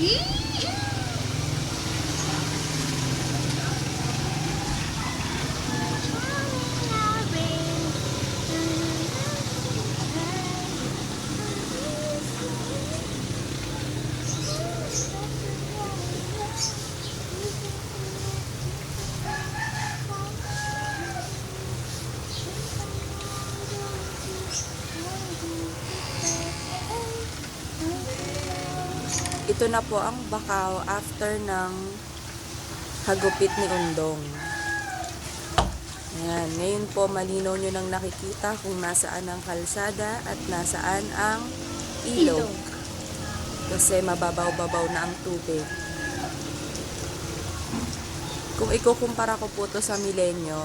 Ih! Ito na po ang bakaw after ng hagupit ni Undong. Ayan, ngayon po malinaw nyo nang nakikita kung nasaan ang kalsada at nasaan ang ilog. Ilog. Kasi mababaw-babaw na ang tubig. Kung ikukumpara ko po to sa milenyo,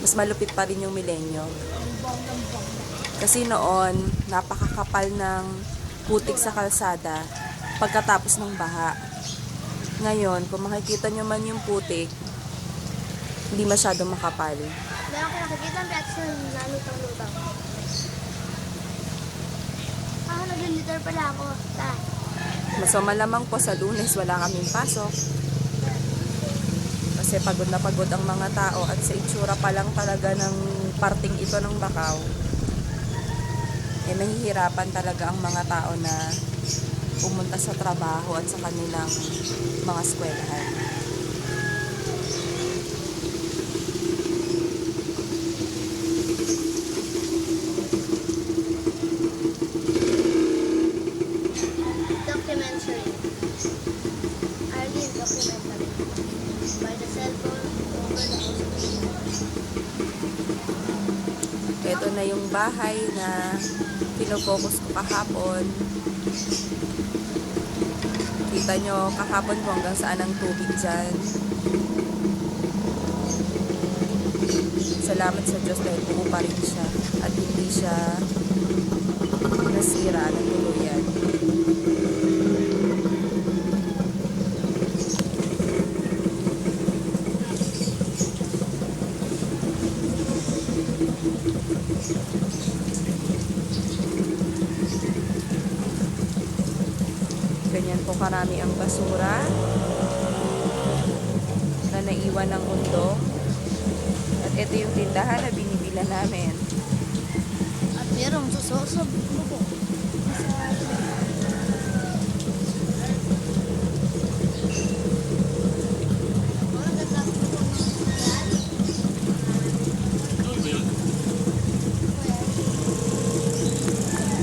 mas malupit pa rin yung milenyo. Kasi noon, napakakapal ng putik sa kalsada pagkatapos ng baha. Ngayon, kung makikita nyo man yung putik, hindi masyado makapal. Meron ko nakikita ang reaction na lutang-lutang. Ah, nagliliter pala ako. Ta. So malamang po sa lunes wala kaming pasok. Kasi pagod na pagod ang mga tao at sa itsura pa lang talaga ng parting ito ng Bakaw, eh nahihirapan talaga ang mga tao na pumunta sa trabaho at sa kanilang mga eskwelahan. Documentary. Arlene documentary. By the cellphone over the. Ito na yung bahay na pinofocus ko kahapon. Kita nyo kahapon kung hanggang saan ang tubig dyan. Salamat sa Diyos dahil buo pa rin siya at hindi siya Ganyan po karami ang basura na naiwan ng mundo. At ito yung tindahan na binibila namin. At merong susosob mo po.